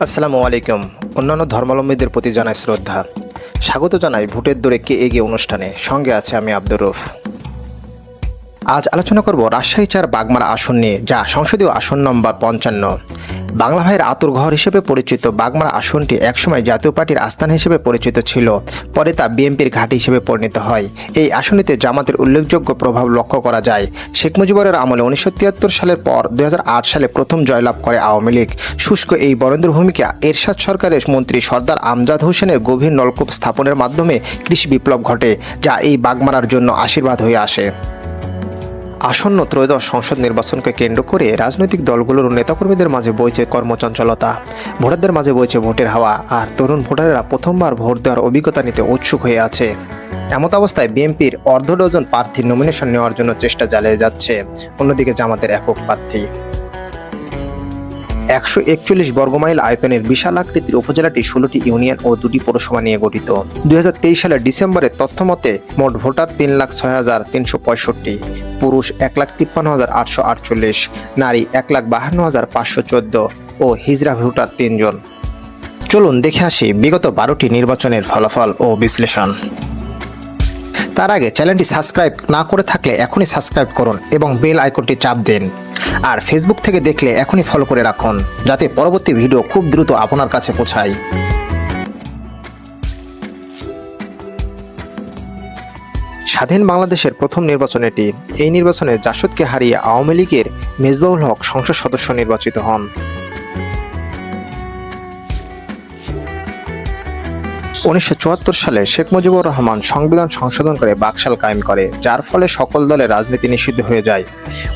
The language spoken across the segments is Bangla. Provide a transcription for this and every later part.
আসসালামু আলাইকুম। অন্যান্য ধর্মাবলম্বীদের প্রতি জানাই শ্রদ্ধা। স্বাগত জানাই ভোটের দূরে কে এগিয়ে অনুষ্ঠানে। সঙ্গে আছে আমি আব্দুর রুফ আজ আলোচনা করব রাজশাহী চার বাগমারা আসন নিয়ে, যা সংসদীয় আসন নম্বর পঞ্চান্ন। বাংলা ভাইয়ের আতুর ঘর হিসেবে পরিচিত বাগমারা আসনটি একসময় জাতীয় পার্টির আস্থান হিসেবে পরিচিত ছিল, পরে তা বিএনপির ঘাঁটি হিসেবে পরিণত হয়। এই আসনটিতে জামাতের উল্লেখযোগ্য প্রভাব লক্ষ্য করা যায়। শেখ মুজিবুরের আমলে উনিশশো তিয়াত্তর সালের পর দু হাজার আট সালে প্রথম জয়লাভ করে আওয়ামী লীগ। শুষ্ক এই বরেন্দ্র ভূমিকা এরশাদ সরকারের মন্ত্রী সর্দার আমজাদ হোসেনের গভীর নলকূপ স্থাপনের মাধ্যমে কৃষি বিপ্লব ঘটে, যা এই বাগমারার জন্য আশীর্বাদ হয়ে আসে। আসন্ন ত্রয়োদশ সংসদ নির্বাচনকে কেন্দ্র করে রাজনৈতিক দলগুলোর নেতাকর্মীদের মাঝে বইছে কর্মচঞ্চলতা। ভোটারদের মাঝে বইছে ভোটের হাওয়া, আর তরুণ ভোটারেরা প্রথমবার ভোট দেওয়ার অভিজ্ঞতা নিতে উৎসুক হয়ে আছে। এমত অবস্থায় বিএনপির অর্ধ ডজন প্রার্থীর নমিনেশন নেওয়ার জন্য চেষ্টা চালিয়ে যাচ্ছে। অন্যদিকে জামাতের একক প্রার্থী একশো একচল্লিশ বর্গমাইল আয়তনের বিশাল আকৃতির উপজেলাটি ষোলোটি ইউনিয়ন ও দুটি পৌরসভা নিয়ে গঠিত। দু হাজার তেইশ সালের ডিসেম্বরের তথ্য মতে মোট ভোটার তিন লাখ ছয় হাজার তিনশো পঁয়ষট্টি, পুরুষ এক লাখ তিপ্পান্ন হাজার আটশো আটচল্লিশ, নারী এক লাখ বাহান্ন হাজার পাঁচশো চোদ্দ ও হিজরা ভোটার তিনজন। চলুন দেখে আসি বিগত বারোটি নির্বাচনের ফলাফল ও বিশ্লেষণ। তার আগে চ্যানেলটি সাবস্ক্রাইব না করে থাকলে এখনই সাবস্ক্রাইব করুন এবং বেল আইকনটি চাপ দিন। আর ফেসবুক থেকে দেখলে এখনই ফলো করে রাখুন, যাতে পরবর্তী ভিডিও খুব দ্রুত আপনার কাছে পৌঁছায়। স্বাধীন বাংলাদেশের প্রথম নির্বাচন এটি। এই নির্বাচনে জাসদকে হারিয়ে আওয়ামী লীগের মেজবাউল হক সংসদ সদস্য নির্বাচিত হন। উনিশশো চুয়াত্তর সালে শেখ মুজিবুর রহমান সংবিধান সংশোধন করে বাকশাল কায়েম করে, যার ফলে সকল দলের রাজনীতি নিষিদ্ধ হয়ে যায়।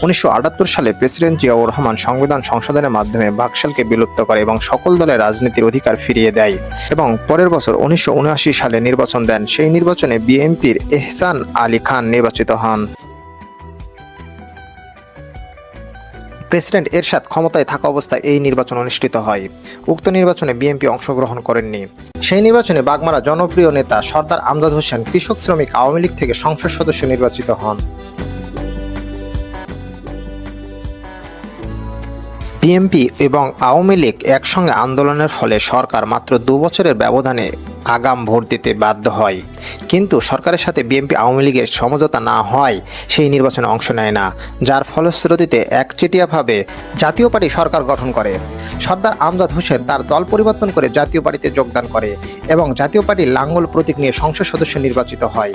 উনিশশো আটাত্তর সালে প্রেসিডেন্ট জিয়াউর রহমান সংবিধান সংশোধনের মাধ্যমে বাকশালকে বিলুপ্ত করে এবং সকল দলের রাজনীতির অধিকার ফিরিয়ে দেয় এবং পরের বছর উনিশশো উনআশি সালে নির্বাচন দেন। সেই নির্বাচনে বিএনপির এহসান আলী খান নির্বাচিত হন। প্রেসিডেন্ট এরশাদ ক্ষমতায় থাকা অবস্থায় এই নির্বাচন অনুষ্ঠিত হয়। উক্ত নির্বাচনে বিএনপি অংশগ্রহণ করেননি। সেই নির্বাচনে বাগমারা জনপ্রিয় নেতা সর্দার আমজাদ হোসেন কৃষক শ্রমিক আওয়ামী লীগ থেকে সংসদ সদস্য নির্বাচিত হন। বিএনপি এবং আওয়ামী লীগ একসঙ্গে আন্দোলনের ফলে সরকার মাত্র দু বছরের ব্যবধানে আগাম ভোট দিতে বাধ্য হয়। কিন্তু সরকারের সাথে বিএনপি আওয়ামী লীগের সমঝোতা না হয়, সেই নির্বাচনে অংশ নেয় না, যার ফলশ্রুতিতে একচেটিয়াভাবে জাতীয় পার্টি সরকার গঠন করে। সর্দার আমজাদ হোসেন তার দল পরিবর্তন করে জাতীয় পার্টিতে যোগদান করে এবং জাতীয় পার্টির লাঙ্গল প্রতীক নিয়ে সংসদ সদস্য নির্বাচিত হয়।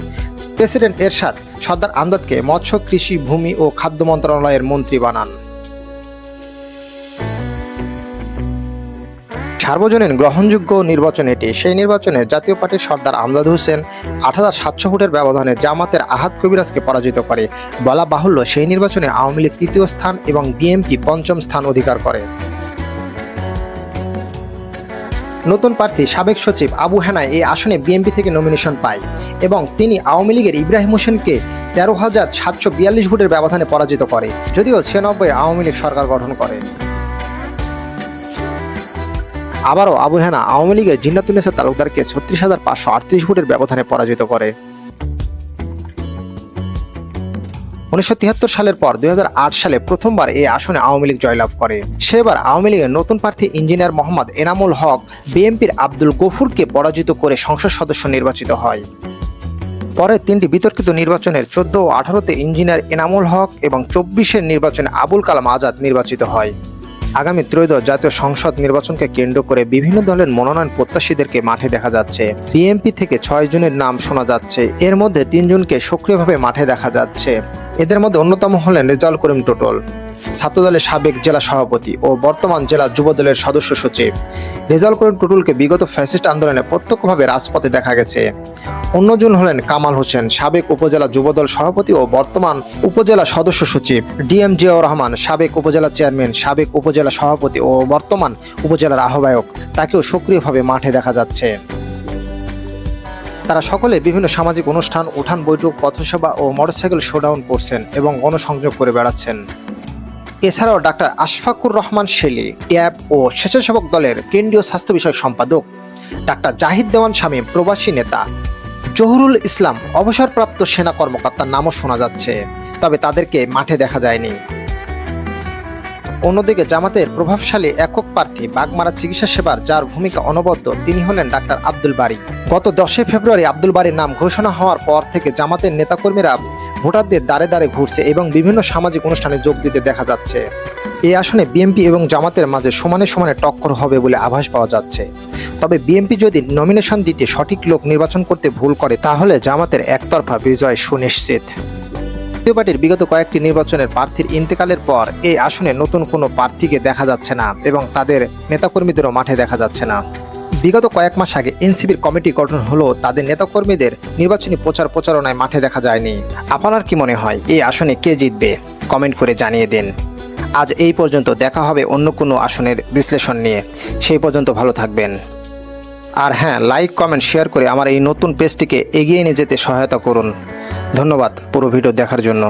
প্রেসিডেন্ট এরশাদ সর্দার আমজাদকে মৎস্য, কৃষি, ভূমি ও খাদ্য মন্ত্রণালয়ের মন্ত্রী বানান। সার্বজনীন গ্রহণযোগ্য নির্বাচন এটি। সেই নির্বাচনে জাতীয় পার্টির সর্দার আমজাদ হোসেন আট হাজার সাতশো ভোটের ব্যবধানে জামাতের আহাত কবিরাজকে পরাজিত করে। বলা বাহুল্য, সেই নির্বাচনে আওয়ামী লীগ তৃতীয় স্থান এবং বিএনপি পঞ্চম স্থান অধিকার করে। নতুন প্রার্থী, সাবেক সচিব আবু হেনা এই আসনে বিএনপি থেকে নমিনেশন পায় এবং তিনি আওয়ামী লীগের ইব্রাহিম হোসেনকে তেরো হাজার সাতশো বিয়াল্লিশ ভোটের ব্যবধানে পরাজিত করে, যদিও ছিয়ানব্বই আওয়ামী লীগ সরকার গঠন করে। আবারও আবু হেনা আওয়ামী লীগের জিন্নাতুন্নেসা তালুকদারকে ছত্রিশ হাজার পাঁচশো আটত্রিশ ভোটের ব্যবধানে পরাজিত করে। উনিশশো তিয়াত্তর সালের পর দু হাজার আট সালে প্রথমবার এই আসনে আওয়ামী লীগ জয়লাভ করে। সেবার আওয়ামী লীগের নতুন প্রার্থী ইঞ্জিনিয়ার মোহাম্মদ এনামুল হক বিএনপির আব্দুল গফুরকে পরাজিত করে সংসদ সদস্য নির্বাচিত হয়। পরে তিনটি বিতর্কিত নির্বাচনের চোদ্দ ও আঠারোতে ইঞ্জিনিয়ার এনামুল হক এবং চব্বিশের নির্বাচনে আবুল কালাম আজাদ নির্বাচিত হয়। আগামী ত্রয়োদশ জাতীয় সংসদ নির্বাচনকে কেন্দ্র করে বিভিন্ন দলের মনোনয়ন প্রত্যাশীদেরকে মাঠে দেখা যাচ্ছে। সিএমপি থেকে ছয় জনের নাম শোনা যাচ্ছে। এর মধ্যে তিনজনকে সক্রিয়ভাবে মাঠে দেখা যাচ্ছে। এদের মধ্যে অন্যতম হলেন রেজাউল করিম টোটল, ছাত্রদলের সাবেক জেলা সভাপতি ও বর্তমান জেলা যুবদলের সদস্য সচিব। রেজাউল করিম টুটুলকে বিগত ফ্যাসিস্ট আন্দোলনে প্রত্যক্ষভাবে রাজপথে দেখা গেছে। অন্যজন হলেন কামাল হোসেন, সাবেক উপজেলা যুবদল সভাপতি ও বর্তমান উপজেলা সদস্য সচিব। ডিএম জিয়াউর রহমান, সাবেক উপজেলা চেয়ারম্যান, সাবেক উপজেলা সভাপতি ও বর্তমান উপজেলার আহ্বায়ক, তাকেও সক্রিয়ভাবে মাঠে দেখা যাচ্ছে। তারা সকলে বিভিন্ন সামাজিক অনুষ্ঠান, উঠান বৈঠক, পথসভা ও মোটরসাইকেল শোডাউন করছেন এবং গণসংযোগ করে বেড়াচ্ছেন। এছাড়াও ডাক্তার আশফাকুর রহমান শেলি, ট্যাব ও স্বেচ্ছাসেবক দলের কেন্দ্রীয় স্বাস্থ্য বিষয়ক সম্পাদক। ডাক্তার জাহিদ দেওয়ান স্বামী প্রবাসী নেতা। জহুরুল ইসলাম অবসরপ্রাপ্ত সেনা কর্মকর্তার নামও শোনা যাচ্ছে, তবে তাদেরকে মাঠে দেখা যায়নি। অন্যদিকে জামাতের প্রভাবশালী একক প্রার্থী বাগমারা চিকিৎসা সেবার যার ভূমিকা অনবদ্য, তিনি হলেন ডাক্তার আব্দুল বারী। গত দশই ফেব্রুয়ারি আব্দুল বারীর নাম ঘোষণা হওয়ার পর থেকে জামাতের নেতাকর্মীরা ভোটারদের দ্বারে দ্বারে ঘুরছে এবং বিভিন্ন সামাজিক অনুষ্ঠানে যোগ দিতে দেখা যাচ্ছে। এই আসনে বিএনপি এবং জামাতের মাঝে সমানে সমানে টক্কর হবে বলে আভাস পাওয়া যাচ্ছে। তবে বিএনপি যদি নমিনেশন দিতে সঠিক লোক নির্বাচন করতে ভুল করে, তাহলে জামাতের একতরফা বিজয় সুনিশ্চিত। জাতীয় পার্টির বিগত কয়েকটি নির্বাচনের প্রার্থীর ইন্তেকালের পর এই আসনে নতুন কোনো প্রার্থীকে দেখা যাচ্ছে না এবং তাদের নেতাকর্মীদেরও মাঠে দেখা যাচ্ছে না। বিগত কয়েক মাস আগে এনসিবির কমিটি গঠন হলেও তাদের নেতাকর্মীদের নির্বাচনী প্রচার প্রচারণায় মাঠে দেখা যায়নি। আপনার কি মনে হয়, এই আসনে কে জিতবে? কমেন্ট করে জানিয়ে দিন। আজ এই পর্যন্ত দেখা হবে অন্য কোনো আসনের বিশ্লেষণ নিয়ে। সেই পর্যন্ত ভালো থাকবেন। আর হ্যাঁ লাইক, কমেন্ট, শেয়ার করে আমার এই নতুন পেজটিকে এগিয়ে নিয়ে যেতে সহায়তা করুন। ধন্যবাদ পুরো ভিডিও দেখার জন্য।